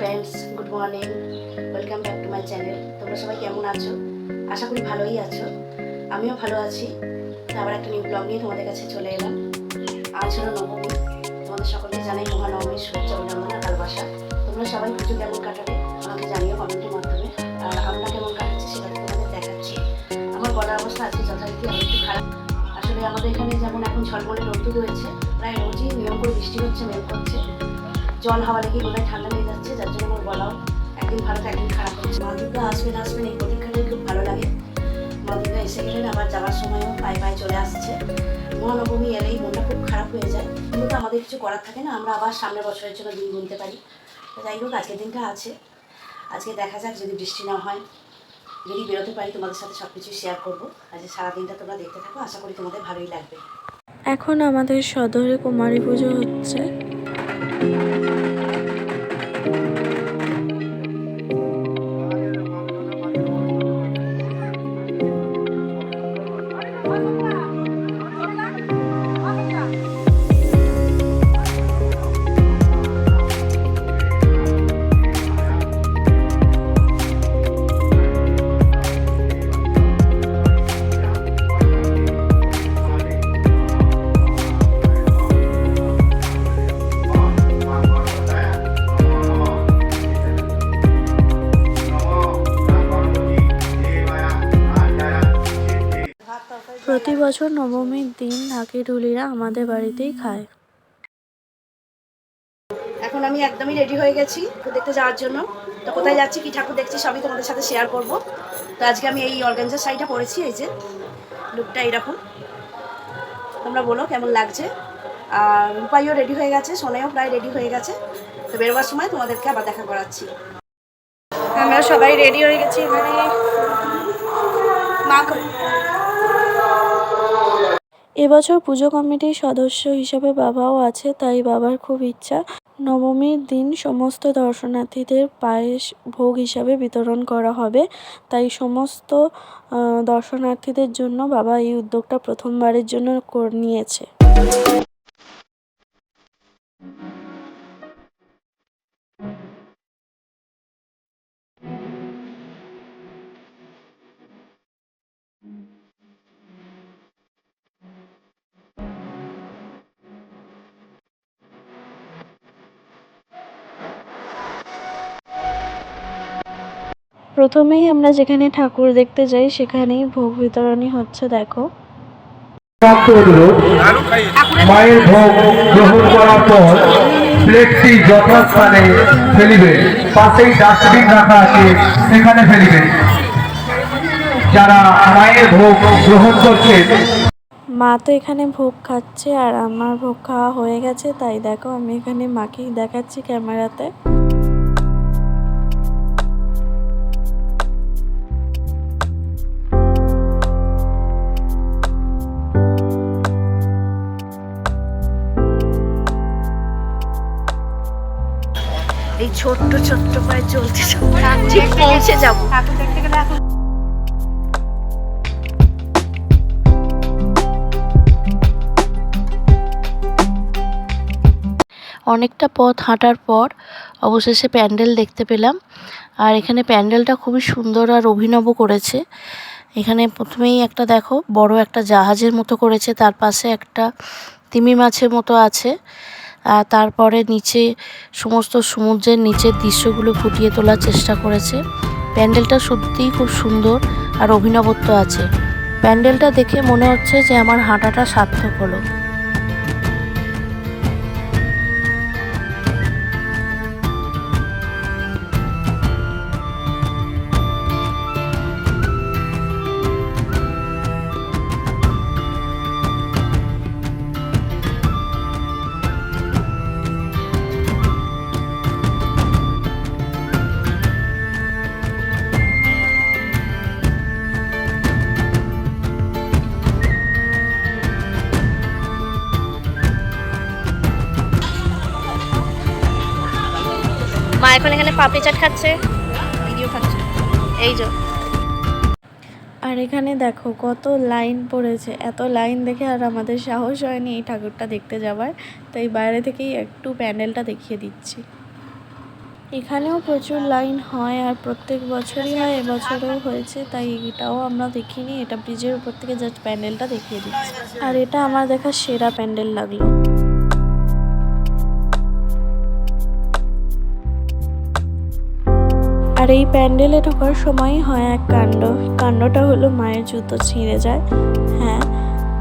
Friends good morning welcome back to my channel তোমরা সবাই কেমন আছো? আশা করি ভালোই আছো। আমিও ভালো আছি। আবার একটা নিউ ব্লগ নিয়ে তোমাদের কাছে চলে এলাম। আজ হলো নবমী। তোমাদের সকলকে জানাই মহানবমীর শুভেচ্ছা অভিনন্দন আর ভালোবাসা। তোমরা সবাই পুজো কেমন কাটাবে আমাকে জানিও কমেন্টের মাধ্যমে। আর আমরা কেমন কাটাচ্ছি সেটা তোমাদের দেখাচ্ছি। আমার গলার অবস্থা আজকে যথারীতি একটু খারাপ। আসলে আমাদের এখানে যেমন এখন ঝলমলে রোদ্দুর রয়েছে, প্রায় রোজই নিয়ম করে বৃষ্টি হচ্ছে, মেঘ করছে। জল হাওয়া লেগে বোধহয় ঠান্ডা গলাও একদিন ভালো একদিন খারাপ হচ্ছে মা দুর্গা আসবেন আসবেন, এই প্রতীক্ষাটাই খুব ভালো লাগে। মা দুর্গা এসে গেলেন, আবার যাওয়ার সময়ও পায়ে পায়ে চলে আসছে। মহানবমী এলেই মনটা খুব খারাপ হয়ে যায়। কিন্তু আমাদের কিছু করার থাকে না, আমরা আবার সামনের বছরের জন্য দিন গুনতে পারি। যাই হোক, আজকের দিনটা আছে। আজকে দেখা যাক, যদি বৃষ্টি না হয়, যদি বেরোতে পারি, তোমাদের সাথে সব কিছু শেয়ার করব। আজকে সারাদিনটা তোমরা দেখতে থাকো, আশা করি তোমাদের ভালোই লাগবে। এখন আমাদের সদরে কুমারী পুজো হচ্ছে। বছর নবমীর দিন ঢাকি ঢুলিরা আমাদের বাড়িতেই খায়। এখন আমি একদমই রেডি হয়ে গেছি দেখতে যাওয়ার জন্য। তো কোথায় যাচ্ছি, কি ঠাকুর দেখছি, সবই তোমাদের সাথে শেয়ার করব। তো আজকে আমি এই অর্গানজার শাড়িটা পরেছি, এই যে লুকটা এইরকম। তোমরা বলো কেমন লাগছে। আর রূপাইও রেডি হয়ে গেছে, সোনাইও প্রায় রেডি হয়ে গেছে। তো বেরোবার সময় তোমাদেরকে আবার দেখা করাচ্ছি। আমরা সবাই রেডি হয়ে গেছি এখানে। মা এবছর পুজো কমিটির সদস্য হিসেবে বাবাও আছে, তাই বাবার খুব ইচ্ছা। নবমীর দিন সমস্ত দর্শনার্থীদের পায়েস ভোগ হিসাবে বিতরণ করা হবে। তাই সমস্ত দর্শনার্থীদের জন্য বাবা এই উদ্যোগটা প্রথমবারের জন্য নিয়েছে। প্রথমেই আমরা যেখানে ঠাকুর দেখতে যাই সেখানেই ভোগ বিতরণী হচ্ছে দেখো। মায়ের ভোগ গ্রহণ করার পর প্লেটটি যথাস্থানে ফেলিবে। পাশেই ডাস্টবিন রাখা আছে সেখানে ফেলিবে। যারা মায়ের ভোগ গ্রহণ করছেন মা তো এখানে ভোগ খাচ্ছে আর আমার ভোগ খাওয়া হয়ে গেছে তাই দেখো আমি এখানে মাকেই দেখাচ্ছি ক্যামেরাতে। ছোট্ট ছোট্ট পায়ে চলতে চলতে ঠিক পৌঁছে যাব। ঠাকুর দেখতে গেলে এখন অনেকটা পথ হাঁটার পর অবশেষে প্যান্ডেল দেখতে পেলাম। আর এখানে প্যান্ডেলটা খুবই সুন্দর আর অভিনব করেছে। এখানে প্রথমেই একটা দেখো বড় একটা জাহাজের মতো করেছে তার পাশে একটা তিমি মাছের মতো আছে। আর তারপরে নিচে সমস্ত সমুদ্রের নিচের দৃশ্যগুলো ফুটিয়ে তোলার চেষ্টা করেছে। প্যান্ডেলটা সত্যিই খুব সুন্দর আর অভিনবত্ব আছে। প্যান্ডেলটা দেখে মনে হচ্ছে যে আমার হাঁটাটা সার্থক হলো। এখন এখানে পাপড়ি চাট খাচ্ছে। ভিডিও খাচ্ছে। এই যে। আর এখানে দেখো কত লাইন পড়েছে। এত লাইন দেখে আর আমাদের সাহস হয়নি এই ঠাকুরটা দেখতে যাবার। তাই বাইরে থেকেই একটু প্যান্ডেলটা দেখিয়ে দিচ্ছি। এখানেও প্রচুর লাইন হয় আর প্রত্যেক বছরই হয় এবছরেও হয়েছে তাই এটাও আমরা দেখিনি। এটা ব্রিজের উপর থেকে জাস্ট প্যান্ডেলটা দেখিয়ে দিচ্ছি। আর এটা আমার দেখা সেরা প্যান্ডেল লাগল। আর এই প্যান্ডেলে ঢোকার সময় হয় এক কাণ্ড। কাণ্ডটা হলো মায়ের জুতো ছিঁড়ে যায়। হ্যাঁ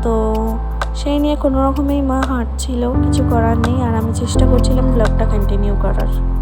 তো সেই নিয়ে কোনো রকমেই মা হাঁটছিল, কিছু করার নেই। আর আমি চেষ্টা করছিলাম ব্লগটা কন্টিনিউ করার।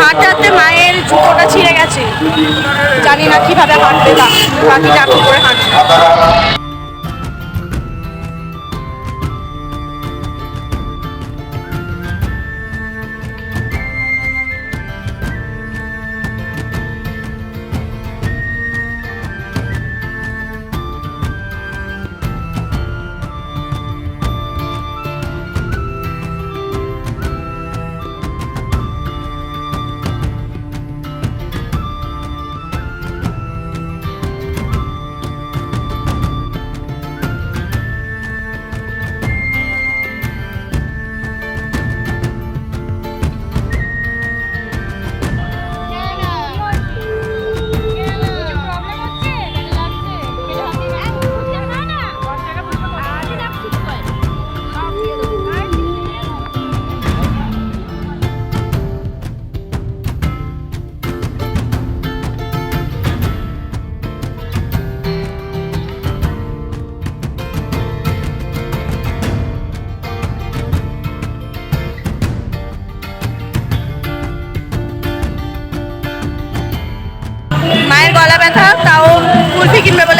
হাঁটাতে মায়ের জুতোটা ছিঁড়ে গেছে। জানি না কীভাবে হাঁটবে বা বাকিটা এখন করে হাঁটবে।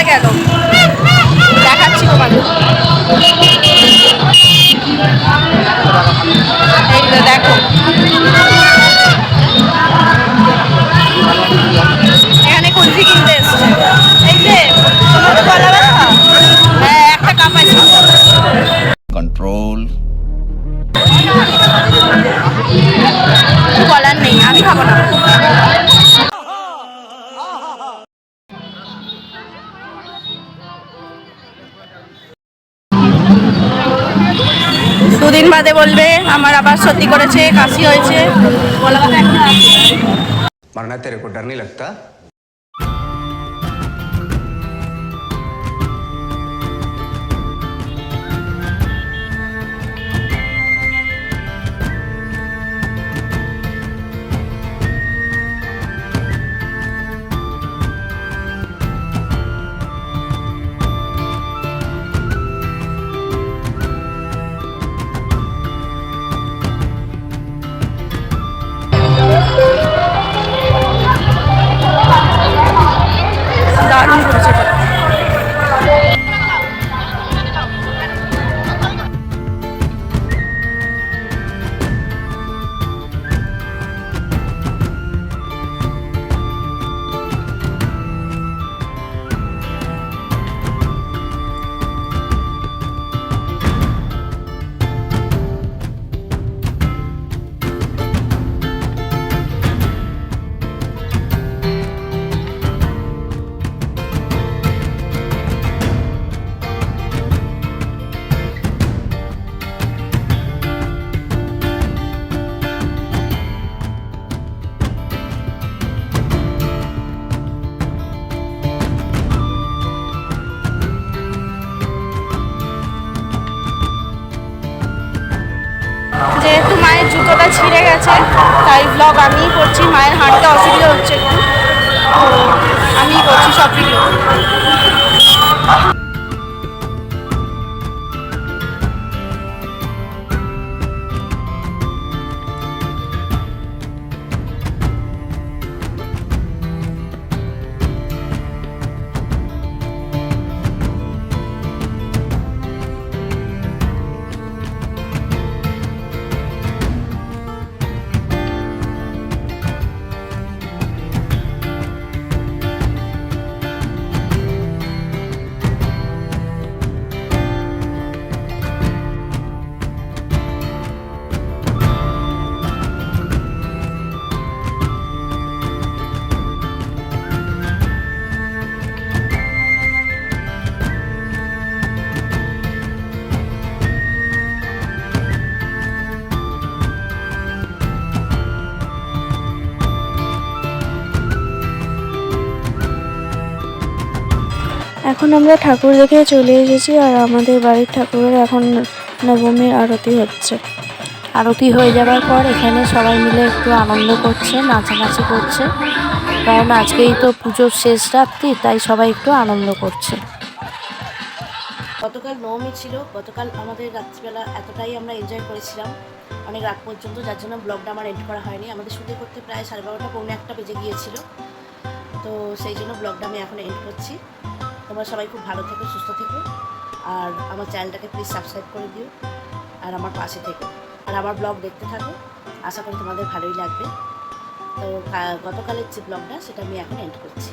বলে গেল। আমার আবার সর্দি করেছে কাশি হয়েছে। মরনা তেরে কো ডর লাগতা দারুণ করেছে তাই ব্লগ আমিই করছি মায়ের হাঁটতে অসুবিধা হচ্ছে একটু আমিই করছি সব ভিডিও এখন আমরা ঠাকুর দেখে চলে এসেছি আর আমাদের বাড়ির ঠাকুরের এখন নবমীর আরতি হচ্ছে। আরতি হয়ে যাওয়ার পর এখানে সবাই মিলে একটু আনন্দ করছে নাচানাচি করছে। কারণ আজকেই তো পুজোর শেষ রাত্রি তাই সবাই একটু আনন্দ করছে। গতকাল নবমী ছিল গতকাল আমাদের রাত্রিবেলা এতটাই আমরা এনজয় করেছিলাম অনেক রাত পর্যন্ত যার জন্য ব্লগটা আমার এন্ড করা হয়নি। আমাদের শুটিং করতে প্রায় সাড়ে বারোটা পৌনে একটা বেজে গিয়েছিল। তো সেই জন্য ব্লগটা আমি এখন এন্ড করছি। তোমরা সবাই খুব ভালো থেকো, সুস্থ থেকো। আর আমার চ্যানেলটাকে প্লিজ সাবস্ক্রাইব করে দিও। আর আমার পাশে থেকো। আর আমার ব্লগ দেখতে থাকো। আশা করি তোমাদের ভালোই লাগবে। তো গতকালের যে ব্লগটা সেটা আমি এখন এন্ড করছি।